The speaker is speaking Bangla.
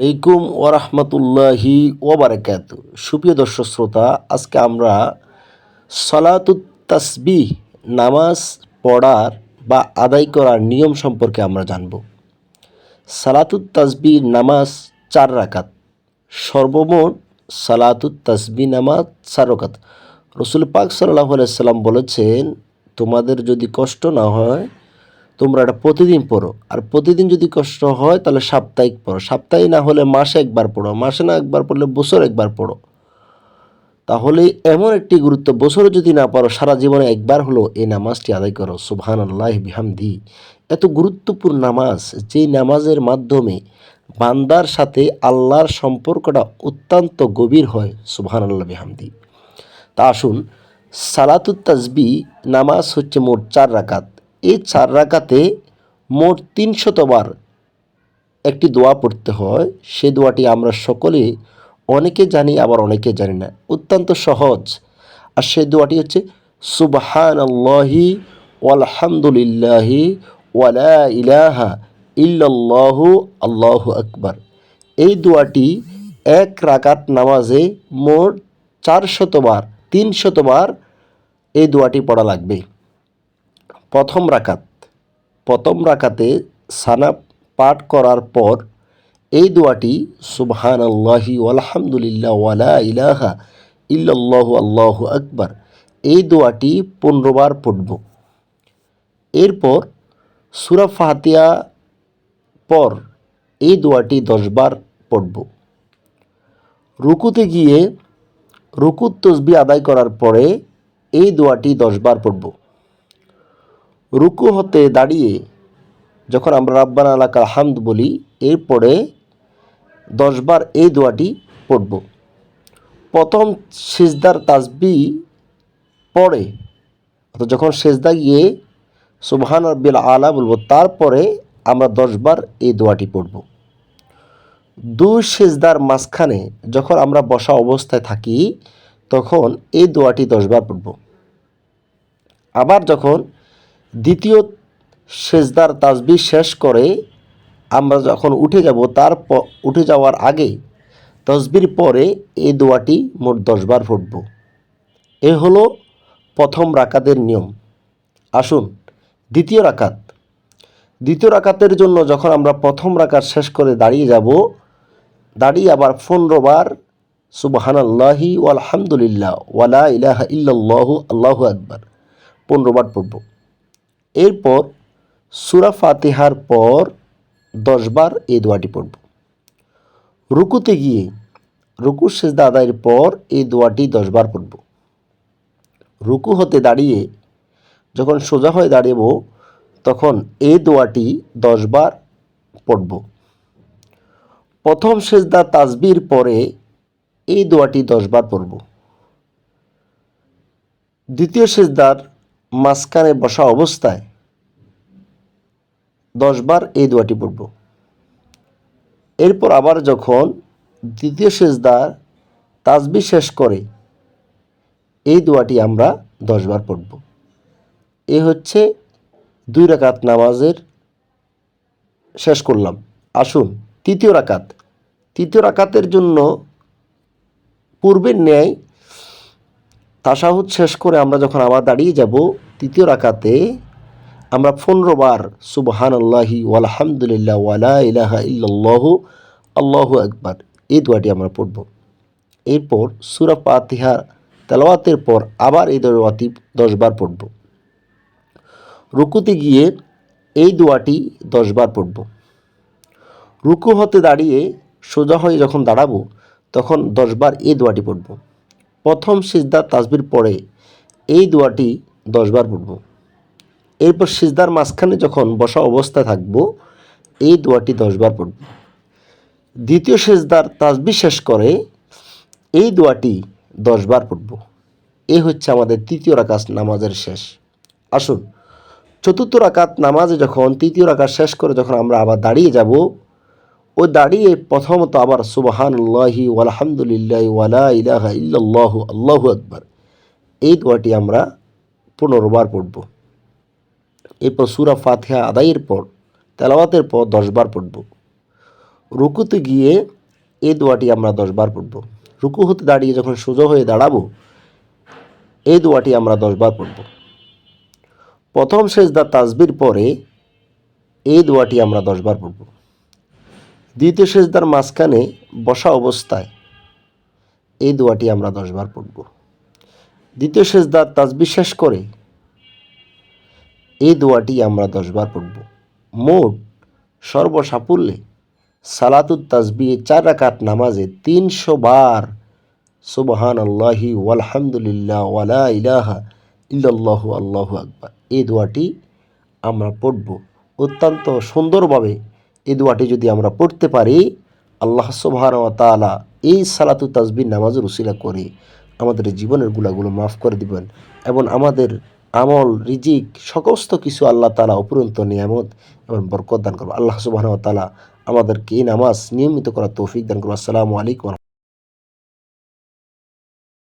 আলাইকুম ওরহমতুল্লাহি ওবরাকাত সুপ্রিয় দর্শক শ্রোতা, আজকে আমরা সলাতুত তাসবিহ, নামাজ পড়ার বা আদায় করার নিয়ম সম্পর্কে আমরা জানব। সালাতুত তাসবিহ, নামাজ চার রাকাত। সর্বমোট সালাতুত তাসবি নামাজ চার রাকাত। রসুল পাক সাল্লাহ সাল্লাম বলেছেন, তোমাদের যদি কষ্ট না হয় তোমরা এটা প্রতিদিন পড়ো। আর প্রতিদিন যদি কষ্ট হয়, তাহলে সাপ্তাহিক পড়ো। সাপ্তাহিক না হলে মাসে একবার পড়ো। মাসে না একবার পড়লে বছর একবার পড়ো। তাহলে এমন একটি গুরুত্ব, বছরে যদি না পারো, সারা জীবনে একবার হলো এই নামাজটি আদায় করো। সুবহান আল্লাহ বিহামদি। এত গুরুত্বপূর্ণ নামাজ, যেই নামাজের মাধ্যমে বান্দার সাথে আল্লাহর সম্পর্কটা অত্যন্ত গভীর হয় সুবহান আল্লাহ বিহামদি। তা আসুন, সালাতুত তাজবি নামাজ হচ্ছে মোট চার রাকাত। এই চার রাকাতে মোট তিনশতবার একটি দোয়া পড়তে হয়। সে দোয়াটি আমরা সকলে অনেকে জানি, আবার অনেকে জানি না। অত্যন্ত সহজ। আর সে দোয়াটি হচ্ছে সুবহান আল্লাহি ওয়ালহামদুলিল্লাহি ওয়ালা ইলাহা ইল্লাল্লাহু আল্লাহু আকবার। এই দোয়াটি এক রাকাত নামাজে মোট চারশতবার তিনশতবার এই দোয়াটি পড়া লাগবে। প্রথম রাকাত। প্রথম রাকাতে সানা পাঠ করার পর এই দোয়াটি সুবহান আল্লাহি আলহামদুলিল্লাহ ওয়ালা ইলাহা ইল্লাল্লাহু আল্লাহু আকবার। এই দোয়াটি পনেরোবার পড়ব। এরপর সুরা ফাতিয়া পর এই দোয়াটি দশবার পড়ব। রুকুতে গিয়ে রুকুত তসবি আদায় করার পরে এই দোয়াটি দশবার পড়ব। রুকু হতে দাঁড়িয়ে যখন আমরা রাব্বান আলাকাল হামদ বলি, এরপরে দশবার এই দোয়াটি পড়ব। প্রথম সেজদার তাসবি পরে অর্থাৎ যখন সেজদা গিয়ে সুবহান রব্বিল আলা বলব, তারপরে আমরা দশবার এই দোয়াটি পড়ব। দুই সেজদার মাঝখানে যখন আমরা বসা অবস্থায় থাকি, তখন এই দোয়াটি দশবার পড়ব। আবার যখন দ্বিতীয় সেজদার তাসবি শেষ করে আমরা যখন উঠে যাব, তার উঠে যাওয়ার আগে তসবির পরে এই দোয়াটি মোট দশবার ফুটব। এ হলো প্রথম রাকাতের নিয়ম। আসুন, দ্বিতীয় রাকাত। দ্বিতীয় রাকাতের জন্য যখন আমরা প্রথম রাকাত শেষ করে দাঁড়িয়ে যাব, দাঁড়িয়ে আবার পনেরো বার সুবাহানাল্লাহি আলহামদুলিল্লাহ ওয়ালা ইলাহা ইল্লাল্লাহু, আল্লাহু আকবার, পনেরো বার পড়ব। এরপর সুরা ফাতিহার পর দশবার এই দোয়াটি পড়ব। রুকুতে গিয়ে রুকু সেজদা আদায়ের পর এই দোয়াটি দশবার পড়ব। রুকু হতে দাঁড়িয়ে, যখন সোজা হয়ে দাঁড়িয়েব, তখন এই দোয়াটি দশবার পড়ব। প্রথম সেজদা তাজবির পরে এই দোয়াটি দশবার পড়ব। দ্বিতীয় সেজদার মাঝখানে বসা অবস্থায় দশবার এই দোয়াটি পড়ব। এরপর আবার যখন দ্বিতীয় সেজদার তাজবি শেষ করে, এই দোয়াটি আমরা দশবার পড়ব। এ হচ্ছে দুই রাকাত নামাজের শেষ করলাম। আসুন, তৃতীয় রাকাত। তৃতীয় রাকাতের জন্য পূর্বের ন্যায় তাসাহুদ শেষ করে আমরা যখন আবার দাঁড়িয়ে যাব তৃতীয় রাকাতে, আমরা পনেরো বার সুবহান আল্লাহি আলহামদুলিল্লাহ ওয়ালা ইলাহা ইল্লাল্লাহ আল্লাহু আকবার এই দোয়াটি আমরা পড়ব। এরপর সুরা পাতিহা তেলাওয়াতের পর আবার এই দোয়াটি দশবার পড়ব। রুকুতে গিয়ে এই দোয়াটি দশবার পড়ব। রুকু হতে দাঁড়িয়ে সোজা হয়ে যখন দাঁড়াবো, তখন দশবার এই দোয়াটি পড়ব। প্রথম সিজদার তাসবির পরে এই দোয়াটি দশবার পড়ব। এরপর সিজদার মাঝখানে যখন বসা অবস্থায় থাকব, এই দোয়াটি দশবার পড়ব। দ্বিতীয় সেজদার তাসবি শেষ করে এই দোয়াটি দশবার পড়ব। এই হচ্ছে আমাদের তৃতীয় রাকাত নামাজের শেষ। আসুন, চতুর্থ রাকাত নামাজে যখন তৃতীয় রাকাত শেষ করে যখন আমরা আবার দাঁড়িয়ে যাব ওই দাঁড়িয়ে প্রথমত আবার সুবাহান্লাহি আলহামদুলিল্লাহ ওয়ালা ইলাহা ইল্লাল্লাহ আল্লাহু আকবার। এই দোয়াটি আমরা পনেরোবার পড়ব। এরপর সুরা ফাতিহা আদায়ের পর, তেলাওয়াতের পর দশবার পড়ব। রুকুতে গিয়ে এই দোয়াটি আমরা দশবার পড়ব। রুকু হতে দাঁড়িয়ে যখন সোজা হয়ে দাঁড়াবো, এই দোয়াটি আমরা দশবার পড়ব। প্রথম সেজদা তাজবির পরে এই দোয়াটি আমরা দশবার পড়ব। দ্বিতীয় সেজদার মাঝখানে বসা অবস্থায় এই দোয়াটি আমরা দশবার পড়ব। দ্বিতীয় সেজদার তাজ বিশ্বাস করে এই দোয়াটি আমরা দশবার পড়ব। মোট সর্বসাফল্যে সালাতুত তাসবিহ চার রাকাত নামাজে তিনশো বার সুবহান আল্লাহি ওয়ালহামদুলিল্লাহ ওয়ালা ইলাহা ইল্লাল্লাহু আল্লাহু আকবার। এই দোয়াটি আমরা পড়ব অত্যন্ত সুন্দরভাবে এই দোয়াটি যদি আমরা পড়তে পারি, আল্লাহ তাআলা এই সালাতু তাজবির নামাজের উসিলা করে আমাদের জীবনের গুলাগুলো মাফ করে দিবেন এবং আমাদের আমল, রিজিক সমস্ত কিছু আল্লাহ তালা অপরন্ত নিয়ামত এবং বরকত দান করব আল্লাহ সুবাহ তালা আমাদেরকে এই নামাজ নিয়মিত করার তৌফিক দান করব আসসালামু আলাইকুম